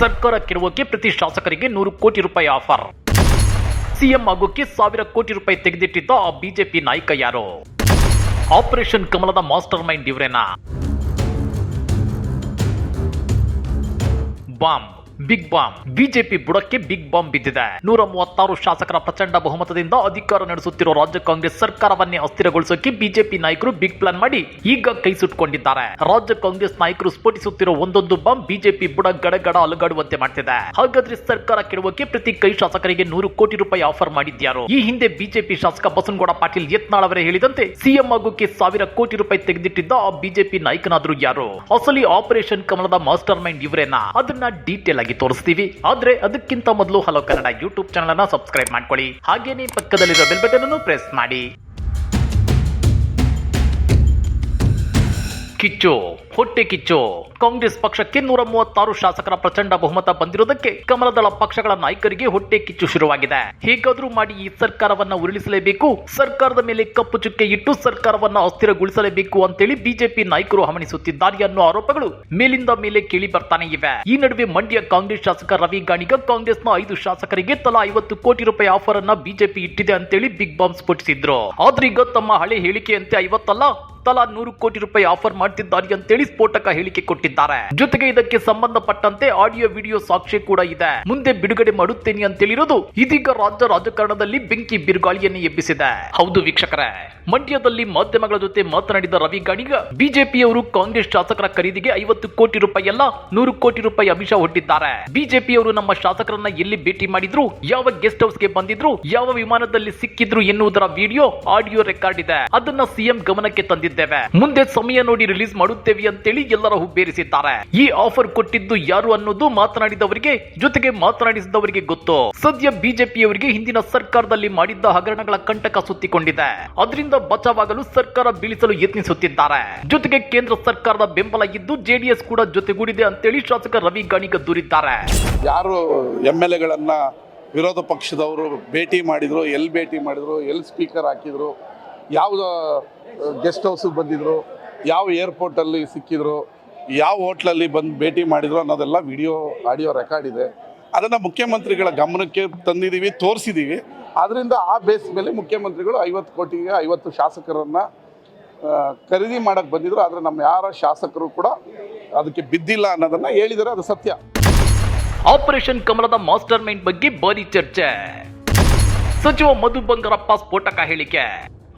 ಸರ್ಕಾರ ಪ್ರತಿ ಶಾಸಕರಿಗೆ ನೂರು ಕೋಟಿ ರೂಪಾಯಿ ಆಫರ್. ಸಿಎಂ ಆಗೋಕ್ಕೆ ಸಾವಿರ ಕೋಟಿ ರೂಪಾಯಿ ತೆಗೆದಿಟ್ಟಿದ್ದ ಆ ಬಿಜೆಪಿ ನಾಯಕ ಯಾರು? ಆಪರೇಷನ್ ಕಮಲದ ಮಾಸ್ಟರ್ ಮೈಂಡ್ ಇವರೇನಾ? ಬಾಂಬ್. ಬಿಗ್ ಬಾಂಬ್ ಬಿಜೆಪಿ ಬುಡಕ್ಕೆ ಬಿಗ್ ಬಾಂಬ್ ಬಿದ್ದಿದೆ. ನೂರ ಮೂವತ್ತಾರು ಶಾಸಕರ ಪ್ರಚಂಡ ಬಹುಮತದಿಂದ ಅಧಿಕಾರ ನಡೆಸುತ್ತಿರುವ ರಾಜ್ಯ ಕಾಂಗ್ರೆಸ್ ಸರ್ಕಾರವನ್ನೇ ಅಸ್ಥಿರಗೊಳಿಸೋಕೆ ಬಿಜೆಪಿ ನಾಯಕರು ಬಿಗ್ ಪ್ಲಾನ್ ಮಾಡಿ ಈಗ ಕೈ ಸುಟ್ಕೊಂಡಿದ್ದಾರೆ. ರಾಜ್ಯ ಕಾಂಗ್ರೆಸ್ ನಾಯಕರು ಸ್ಫೋಟಿಸುತ್ತಿರುವ ಒಂದೊಂದು ಬಾಂಬ್ ಬಿಜೆಪಿ ಬುಡ ಗಡಗಡ ಅಲುಗಾಡುವಂತೆ ಮಾಡ್ತಿದೆ. ಹಾಗಾದ್ರೆ ಸರ್ಕಾರ ಕೆಡುವಕ್ಕೆ ಪ್ರತಿ ಕೈ ಶಾಸಕರಿಗೆ ನೂರು ಕೋಟಿ ರೂಪಾಯಿ ಆಫರ್ ಮಾಡಿದ್ಯಾರು? ಈ ಹಿಂದೆ ಬಿಜೆಪಿ ಶಾಸಕ ಬಸನಗೌಡ ಪಾಟೀಲ್ ಯತ್ನಾಳ್ ಅವರೇ ಹೇಳಿದಂತೆ ಸಿಎಂ ಆಗೋಕೆ ಸಾವಿರ ಕೋಟಿ ರೂಪಾಯಿ ತೆಗೆದಿಟ್ಟಿದ್ದ ಆ ಬಿಜೆಪಿ ನಾಯಕನಾದ್ರು ಯಾರು? ಅಸಲಿ ಆಪರೇಷನ್ ಕಮಲದ ಮಾಸ್ಟರ್ ಮೈಂಡ್ ಇವರೇನಾ? ಅದನ್ನ ಡೀಟೇಲ್ ಆಗಿ ತೋರಿಸ್ತೀವಿ. ಆದ್ರೆ ಅದಕ್ಕಿಂತ ಮೊದಲು ಹಲೋ ಕನ್ನಡ ಯೂಟ್ಯೂಬ್ ಚಾನಲ್ ಅನ್ನ ಸಬ್ಸ್ಕ್ರೈಬ್ ಮಾಡ್ಕೊಳ್ಳಿ. ಹಾಗೇನೇ ಪಕ್ಕದಲ್ಲಿರೋ ಬೆಲ್ ಬಟನ್ ಅನ್ನು ಪ್ರೆಸ್ ಮಾಡಿ. ಕಿಚ್ಚು, ಹೊಟ್ಟೆ ಕಿಚ್ಚು. ಕಾಂಗ್ರೆಸ್ ಪಕ್ಷಕ್ಕೆ ನೂರ ಮೂವತ್ತಾರು ಶಾಸಕರ ಪ್ರಚಂಡ ಬಹುಮತ ಬಂದಿರುವುದಕ್ಕೆ ಕಮಲದಳ ಪಕ್ಷಗಳ ನಾಯಕರಿಗೆ ಹೊಟ್ಟೆ ಕಿಚ್ಚು ಶುರುವಾಗಿದೆ. ಹೇಗಾದ್ರೂ ಮಾಡಿ ಈ ಸರ್ಕಾರವನ್ನ ಉರುಳಿಸಲೇಬೇಕು, ಸರ್ಕಾರದ ಮೇಲೆ ಕಪ್ಪು ಚುಕ್ಕೆ ಇಟ್ಟು ಸರ್ಕಾರವನ್ನ ಅಸ್ಥಿರಗೊಳಿಸಲೇಬೇಕು ಅಂತೇಳಿ ಬಿಜೆಪಿ ನಾಯಕರು ಹವಣಿಸುತ್ತಿದ್ದಾರೆ ಅನ್ನೋ ಆರೋಪಗಳು ಮೇಲಿಂದ ಮೇಲೆ ಕೇಳಿ ಬರ್ತಾನೆ ಇವೆ. ಈ ನಡುವೆ ಮಂಡ್ಯ ಕಾಂಗ್ರೆಸ್ ಶಾಸಕ ರವಿ ಗಾಣಿಗ ಕಾಂಗ್ರೆಸ್ನ ಐದು ಶಾಸಕರಿಗೆ ತಲಾ ಐವತ್ತು ಕೋಟಿ ರೂಪಾಯಿ ಆಫರ್ ಅನ್ನ ಬಿಜೆಪಿ ಇಟ್ಟಿದೆ ಅಂತೇಳಿ ಬಿಗ್ ಬಾಂಬ್ ಸ್ಫೋಟಿಸಿದ್ರು. ಆದ್ರೀಗ ತಮ್ಮ ಹಳೆ ಹೇಳಿಕೆಯಂತೆ ಐವತ್ತಲ್ಲ ತಲಾ ನೂರು ಕೋಟಿ ರೂಪಾಯಿ ಆಫರ್ ಮಾಡ್ತಿದ್ದಾರೆ ಅಂತೇಳಿ ಸ್ಫೋಟಕ ಹೇಳಿಕೆ ಕೊಟ್ಟಿದ್ದಾರೆ. ಜೊತೆಗೆ ಇದಕ್ಕೆ ಸಂಬಂಧಪಟ್ಟಂತೆ ಆಡಿಯೋ ವಿಡಿಯೋ ಸಾಕ್ಷಿ ಕೂಡ ಇದೆ. ಮುಂದೆ ಬಿಡುಗಡೆ ಮಾಡುತ್ತೇನೆ ಅಂತೇಳಿರೋದು ಇದೀಗ ರಾಜ್ಯ ರಾಜಕಾರಣದಲ್ಲಿ ಬೆಂಕಿ ಬಿರುಗಾಳಿಯನ್ನು ಎಬ್ಬಿಸಿದೆ. ಹೌದು ವೀಕ್ಷಕರೇ, ಮಂಡ್ಯದಲ್ಲಿ ಮಾಧ್ಯಮಗಳ ಜೊತೆ ಮಾತನಾಡಿದ ರವಿ ಗಾಣಿಗ, ಬಿಜೆಪಿಯವರು ಕಾಂಗ್ರೆಸ್ ಶಾಸಕರ ಖರೀದಿಗೆ ಐವತ್ತು ಕೋಟಿ ರೂಪಾಯಿ ಅಲ್ಲ ನೂರು ಕೋಟಿ ರೂಪಾಯಿ ಅಮಿಷ ಹೊಟ್ಟಿದ್ದಾರೆ. ಬಿಜೆಪಿಯವರು ನಮ್ಮ ಶಾಸಕರನ್ನ ಎಲ್ಲಿ ಭೇಟಿ ಮಾಡಿದ್ರು, ಯಾವ ಗೆಸ್ಟ್ ಹೌಸ್ಗೆ ಬಂದಿದ್ರು, ಯಾವ ವಿಮಾನದಲ್ಲಿ ಸಿಕ್ಕಿದ್ರು ಎನ್ನುವುದರ ವಿಡಿಯೋ ಆಡಿಯೋ ರೆಕಾರ್ಡ್ ಇದೆ. ಅದನ್ನ ಸಿಎಂ ಗಮನಕ್ಕೆ ತಂದಿದ್ದೇವೆ ಮುಂದೆ ಸಮಯ ನೋಡಿ ರಿಲೀಸ್ ಮಾಡುತ್ತೇವೆ ಅಂತೇಳಿ ಎಲ್ಲರ ಹುಬ್ಬೇರಿಸಿದ್ದಾರೆ. ಈ ಆಫರ್ ಕೊಟ್ಟಿದ್ದು ಯಾರು ಅನ್ನೋದು ಮಾತನಾಡಿದವರಿಗೆ, ಜೊತೆಗೆ ಮಾತನಾಡಿಸಿದವರಿಗೆ ಗೊತ್ತು. ಸದ್ಯ ಬಿಜೆಪಿಯವರಿಗೆ ಹಿಂದಿನ ಸರ್ಕಾರದಲ್ಲಿ ಮಾಡಿದ್ದ ಹಗರಣಗಳ ಕಂಟಕ ಸುತ್ತಿಕೊಂಡಿದೆ. ಅದರಿಂದ ಬಚಾವಾಗಲು ಸರ್ಕಾರ ಬೀಳಿಸಲು ಯತ್ನಿಸುತ್ತಿದ್ದಾರೆ. ಜೊತೆಗೆ ಕೇಂದ್ರ ಸರ್ಕಾರದ ಬೆಂಬಲ ಇದ್ದು ಜೆಡಿಎಸ್ ಕೂಡ ಜೊತೆಗೂಡಿದೆ ಅಂತೇಳಿ ಶಾಸಕ ರವಿ ಗಾಣಿಗ ದೂರಿದ್ದಾರೆ. ಯಾರು ಎಂ ಎಲ್ ಎಗಳನ್ನು ವಿರೋಧ ಪಕ್ಷದವರು ಭೇಟಿ ಮಾಡಿದ್ರು ಎಲ್ಲಿ ಭೇಟಿ ಮಾಡಿದ್ರು ಎಲ್ಲಿ ಸ್ಪೀಕರ್ ಹಾಕಿದರು ಯಾವ ಗೆಸ್ಟ್ ಹೌಸಿಗೆ ಬಂದಿದ್ರು, ಯಾವ ಏರ್ಪೋರ್ಟಲ್ಲಿ ಸಿಕ್ಕಿದ್ರು, ಯಾವ ಹೋಟ್ಲಲ್ಲಿ ಬಂದು ಭೇಟಿ ಮಾಡಿದ್ರು ಅನ್ನೋದೆಲ್ಲ ವಿಡಿಯೋ ಆಡಿಯೋ ರೆಕಾರ್ಡ್ ಇದೆ. ಅದನ್ನು ಮುಖ್ಯಮಂತ್ರಿಗಳ ಗಮನಕ್ಕೆ ತಂದಿದ್ದೀವಿ ತೋರಿಸಿದ್ದೀವಿ ಅದರಿಂದ ಆ ಬೇಸ್ ಮೇಲೆ ಮುಖ್ಯಮಂತ್ರಿಗಳು ಐವತ್ತು ಕೋಟಿಗೆ ಐವತ್ತು ಶಾಸಕರನ್ನು ಖರೀದಿ ಮಾಡೋಕ್ಕೆ ಬಂದಿದ್ರು. ಆದರೆ ನಮ್ಮ ಯಾರ ಶಾಸಕರು ಕೂಡ ಅದಕ್ಕೆ ಬಿದ್ದಿಲ್ಲ ಅನ್ನೋದನ್ನು ಹೇಳಿದರೆ ಅದು ಸತ್ಯ. ಆಪರೇಷನ್ ಕಮಲದ ಮಾಸ್ಟರ್ ಮೈಂಡ್ ಬಗ್ಗೆ ಭಾರಿ ಚರ್ಚೆ. ಸಚಿವ ಮಧು ಬಂಗಾರಪ್ಪ ಸ್ಫೋಟಕ ಹೇಳಿಕೆ.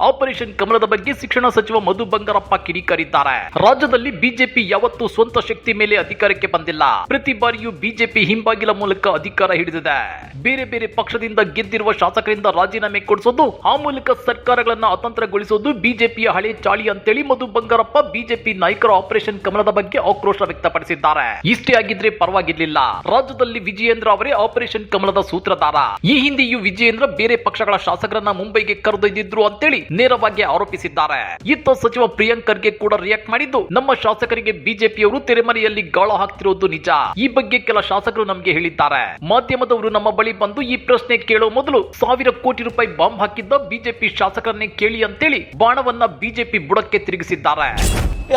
ಆಪರೇಷನ್ ಕಮಲದ ಬಗ್ಗೆ ಶಿಕ್ಷಣ ಸಚಿವ ಮಧು ಬಂಗಾರಪ್ಪ ಕಿಡಿಕಾರಿದ್ದಾರೆ. ರಾಜ್ಯದಲ್ಲಿ ಬಿಜೆಪಿ ಯಾವತ್ತೂ ಸ್ವಂತ ಶಕ್ತಿ ಮೇಲೆ ಅಧಿಕಾರಕ್ಕೆ ಬಂದಿಲ್ಲ. ಪ್ರತಿ ಬಾರಿಯೂ ಬಿಜೆಪಿ ಹಿಂಬಾಗಿಲ ಮೂಲಕ ಅಧಿಕಾರ ಹಿಡಿದಿದೆ. ಬೇರೆ ಬೇರೆ ಪಕ್ಷದಿಂದ ಗೆದ್ದಿರುವ ಶಾಸಕರಿಂದ ರಾಜೀನಾಮೆ ಕೊಡಿಸೋದು, ಆ ಮೂಲಕ ಸರ್ಕಾರಗಳನ್ನ ಅತಂತ್ರಗೊಳಿಸೋದು ಬಿಜೆಪಿಯ ಹಳೆ ಚಾಳಿ ಅಂತೇಳಿ ಮಧು ಬಂಗಾರಪ್ಪ ಬಿಜೆಪಿ ನಾಯಕರ ಆಪರೇಷನ್ ಕಮಲದ ಬಗ್ಗೆ ಆಕ್ರೋಶ ವ್ಯಕ್ತಪಡಿಸಿದ್ದಾರೆ. ಇಷ್ಟೇ ಆಗಿದ್ರೆ ಪರವಾಗಿರ್ಲಿಲ್ಲ. ರಾಜ್ಯದಲ್ಲಿ ವಿಜಯೇಂದ್ರ ಅವರೇ ಆಪರೇಷನ್ ಕಮಲದ ಸೂತ್ರಧಾರ. ಈ ಹಿಂದೆಯೂ ವಿಜಯೇಂದ್ರ ಬೇರೆ ಪಕ್ಷಗಳ ಶಾಸಕರನ್ನ ಮುಂಬೈಗೆ ಕರೆದೊಯ್ದಿದ್ರು ಅಂತೇಳಿ ನೇರವಾಗಿ ಆರೋಪಿಸಿದ್ದಾರೆ. ಇತ್ತ ಸಚಿವ ಪ್ರಿಯಾಂಕ್ ಕೂಡ ರಿಯಾಕ್ಟ್ ಮಾಡಿದ್ದು ನಮ್ಮ ಶಾಸಕರಿಗೆ ಬಿಜೆಪಿಯವರು ತೆರೆಮರೆಯಲ್ಲಿ ಗಾಳ ಹಾಕ್ತಿರೋದು ನಿಜ. ಈ ಬಗ್ಗೆ ಕೆಲ ಶಾಸಕರು ನಮಗೆ ಹೇಳಿದ್ದಾರೆ. ಮಾಧ್ಯಮದವರು ನಮ್ಮ ಬಳಿ ಬಂದು ಈ ಪ್ರಶ್ನೆ ಕೇಳೋ ಮೊದಲು ಸಾವಿರ ಕೋಟಿ ರೂಪಾಯಿ ಬಾಂಬ್ ಹಾಕಿದ್ದ ಬಿಜೆಪಿ ಶಾಸಕರನ್ನೇ ಕೇಳಿ ಅಂತೇಳಿ ಬಾಣವನ್ನ ಬಿಜೆಪಿ ಬುಡಕ್ಕೆ ತಿರುಗಿಸಿದ್ದಾರೆ.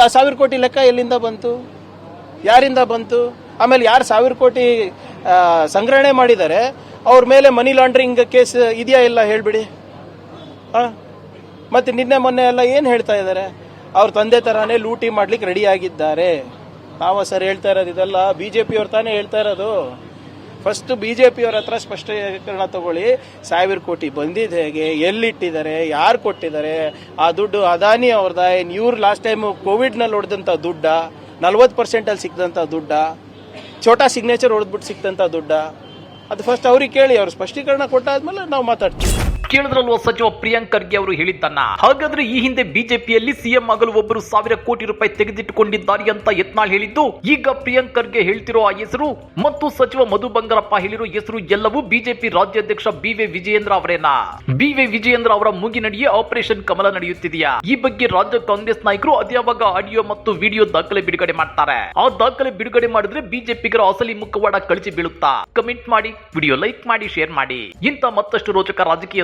ಆ ಸಾವಿರ ಕೋಟಿ ಲೆಕ್ಕ ಎಲ್ಲಿಂದ ಬಂತು? ಯಾರಿಂದ ಬಂತು? ಆಮೇಲೆ ಯಾರು ಸಾವಿರ ಕೋಟಿ ಸಂಗ್ರಹಣೆ ಮಾಡಿದ್ದಾರೆ ಅವ್ರ ಮೇಲೆ ಮನಿ ಲಾಂಡ್ರಿಂಗ್ ಕೇಸ್ ಇದೆಯಾ ಇಲ್ಲ ಹೇಳ್ಬಿಡಿ? ಮತ್ತೆ ನಿನ್ನೆ ಮೊನ್ನೆ ಎಲ್ಲ ಏನು ಹೇಳ್ತಾ ಇದ್ದಾರೆ? ಅವ್ರ ತಂದೆ ತರಾನೇ ಲೂಟಿ ಮಾಡ್ಲಿಕ್ಕೆ ರೆಡಿ ಆಗಿದ್ದಾರೆ. ನಾವು ಸರ್ ಹೇಳ್ತಾ ಇರೋದು ಇದೆಲ್ಲ ಬಿ ಜೆ ತಾನೇ ಹೇಳ್ತಾ ಇರೋದು. ಫಸ್ಟ್ ಬಿ ಜೆ ಹತ್ರ ಸ್ಪಷ್ಟೀಕರಣ ತಗೊಳ್ಳಿ. ಸಾವಿರ ಕೋಟಿ ಬಂದಿದ್ದು ಹೇಗೆ, ಎಲ್ಲಿಟ್ಟಿದ್ದಾರೆ, ಯಾರು ಕೊಟ್ಟಿದ್ದಾರೆ? ಆ ದುಡ್ಡು ಅದಾನಿ ಅವ್ರದ ಇವ್ರು ಲಾಸ್ಟ್ ಟೈಮು ಕೋವಿಡ್ನಲ್ಲಿ ಹೊಡೆದಂಥ ದುಡ್ಡ? ನಲ್ವತ್ತು ಪರ್ಸೆಂಟಲ್ಲಿ ಸಿಕ್ಕಿದಂಥ ದುಡ್ಡ? ಛೋಟಾ ಸಿಗ್ನೇಚರ್ ಹೊಡೆದ್ಬಿಟ್ಟು ಸಿಕ್ಕಿದಂಥ ದುಡ್ಡ? ಅದು ಫಸ್ಟ್ ಅವ್ರಿಗೆ ಕೇಳಿ, ಅವ್ರು ಸ್ಪಷ್ಟೀಕರಣ ಕೊಟ್ಟಾದ್ಮೇಲೆ ನಾವು ಮಾತಾಡ್ತೀವಿ. ಕೇಳಿದ್ರಲ್ವ ಸಚಿವ ಪ್ರಿಯಾಂಕ್ ಖರ್ಗೆ ಅವರು ಹೇಳಿದ್ದನ್ನ? ಹಾಗಾದ್ರೆ ಈ ಹಿಂದೆ ಬಿಜೆಪಿಯಲ್ಲಿ ಸಿಎಂ ಆಗಲು ಒಬ್ಬರು ಸಾವಿರ ಕೋಟಿ ರೂಪಾಯಿ ತೆಗೆದಿಟ್ಟುಕೊಂಡಿದ್ದಾರೆ ಅಂತ ಯತ್ನಾಳ್ ಹೇಳಿದ್ದು, ಈಗ ಪ್ರಿಯಾಂಕ್ ಖರ್ಗೆ ಹೇಳ್ತಿರೋ ಆ ಹೆಸರು ಮತ್ತು ಸಚಿವ ಮಧು ಬಂಗಾರಪ್ಪ ಹೇಳಿರೋ ಹೆಸರು ಎಲ್ಲವೂ ಬಿಜೆಪಿ ರಾಜ್ಯಾಧ್ಯಕ್ಷ ಬಿ ವಿ ವಿಜಯೇಂದ್ರ ಅವರೇನಾ? ಬಿ ವಿ ವಿಜಯೇಂದ್ರ ಅವರ ಮುಗಿನಡಿಯೇ ಆಪರೇಷನ್ ಕಮಲ ನಡೆಯುತ್ತಿದೆಯಾ? ಈ ಬಗ್ಗೆ ರಾಜ್ಯ ಕಾಂಗ್ರೆಸ್ ನಾಯಕರು ಅದ್ಯಾವಾಗ ಆಡಿಯೋ ಮತ್ತು ವಿಡಿಯೋ ದಾಖಲೆ ಬಿಡುಗಡೆ ಮಾಡ್ತಾರೆ? ಆ ದಾಖಲೆ ಬಿಡುಗಡೆ ಮಾಡಿದ್ರೆ ಬಿಜೆಪಿಗರ ಅಸಲಿ ಮುಖವಾಡ ಕಳಚಿ ಬೀಳುತ್ತಾ? ಕಮೆಂಟ್ ಮಾಡಿ, ವಿಡಿಯೋ ಲೈಕ್ ಮಾಡಿ, ಶೇರ್ ಮಾಡಿ. ಇಂತ ಮತ್ತಷ್ಟು ರೋಚಕ ರಾಜಕೀಯ